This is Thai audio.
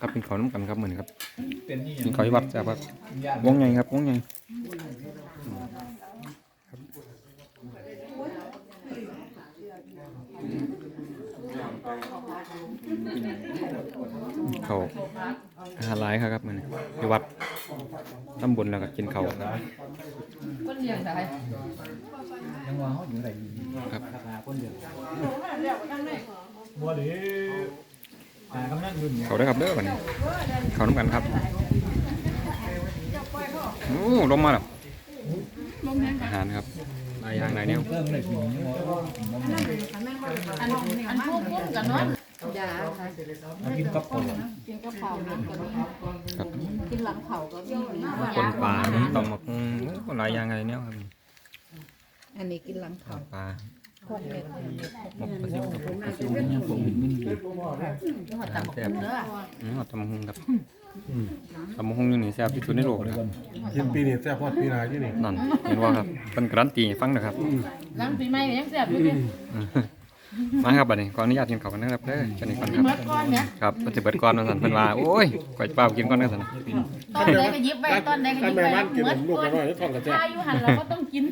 ครับเป็นเขาวน้ำกันครับเหมือนครับเป็นนี่กินเขาวที่วัดแซ่บครับวงใหญ่ครับวงใหญ่เขาวอาหารหลายครับครับเหมือนที่วัดตำบลแล้วก็กินเขาวครับคนเลี้ยงได้ยังว่าเขาอยู่ไหนครับ ราคาคนเดียวบัวหรือหากำลังรุ่นเนี่ยเขาได้อครับเด้อวันนี้เขาน้ำกันครับโอ้ลมมาแล้วอาหารครับหลายอย่างหลายแนวเริ่มเลยปีนี้ว่าอันอันพวกพุ่มกันเนาะยามากินกับคนกินกระเพราเนาะก็มีครับกินหลังเขาก็มีคนปลานี่ต้องมาพุงโอ้หลายอย่างหลายแนวครับ อันนี้กินหลังเขาปลาพวกเม็ด หมกปลาซิวกับปลาซิวยังพวกมินมินดีหัวตำบักหุ่งเด้ออืมเอาตำบักหุงครับตำบักหุงอยู่นี่แซ่บที่สุดในโลกเลยครับกินปีนี้แซ่บพอดปีหนาอยู่นี่นั่นเห็นว่าครับเป็นการันตีให้ฟังนะครับหลังปีใหม่ยังแซ่บอยู่ดิมาครับบัดนี้ขออนุญาตกินข้าวกันนะครับเด้อจันนี้ก่อนครับครับเพิ่นสิเบิดก่อนว่าซั่นเพิ่นว่าโอ้ยก่อยเปล่ากินก่อนเด้อซั่นตอนใดก็ยิบไปตอนใดก็หถ้ายิบแม่ไปบ้านกินเมื่อลูกก่อนอยๆท้องกระแซ่บถ้าอยู่หันเราก็ต้องกิน